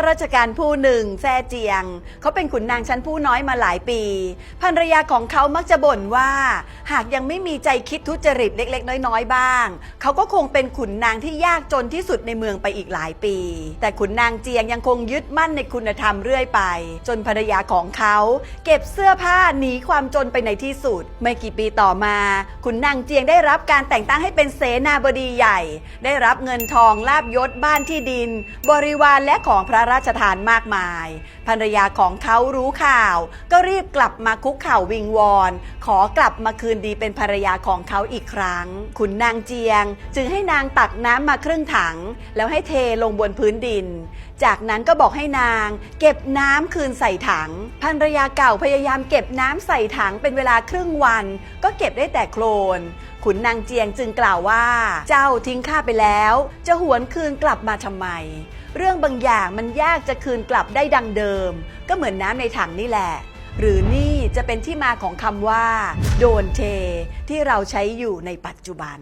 าราชการผู้หนึ่งแซ่เจียง เขาเป็นขุนนางชั้นผู้น้อยมาหลายปีภรรยาของเขามักจะบ่นว่า หากยังไม่มีใจคิดทุจริตเล็ก ๆ น้อยๆบ้าง เขาก็คงเป็นขุนนางที่ยากจนที่สุดในเมืองไปอีกหลายปี แต่ขุนนางเจียงยังคงยึดมั่นในคุณธรรมเรื่อยไป จนภรรยาของเขาเก็บเสื้อผ้าหนีความจนไปในที่สุด ไม่กี่ปีต่อมา ขุนนางเจียงได้รับการแต่งตั้งให้เป็นเสนาบดีใหญ่ ได้รับเงินทองลาบยศบ้านที่ดิน บริวารและของพระราชทานมากมาย ภรรยาของเขารู้ข่าว ก็รีบกลับมาคุกเข่าวิงวอน ขอกลับมาคืนดีเป็นภรรยาของเขาอีกครั้ง ขุนนางเจียง จึงให้นางตักน้ำมาครึ่งถัง แล้วให้เทลงบนพื้นดิน จากนั้นก็บอกให้นาง เก็บน้ำคืนใส่ถัง ภรรยาเก่าพยายามเก็บน้ำใส่ถังเป็นเวลาครึ่งวัน ก็เก็บได้แต่โคลน ขุนนางเจียงจึงกล่าวว่า เจ้าทิ้งข้าไปแล้ว จะหวนคืนกลับมาทำไม เรื่องบางอย่างมันยากจะคืนกลับได้ดังเดิม ก็เหมือนน้ำในถังนี่แหละ หรือนี่จะเป็นที่มาของคำว่า โดนเทที่เราใช้อยู่ในปัจจุบัน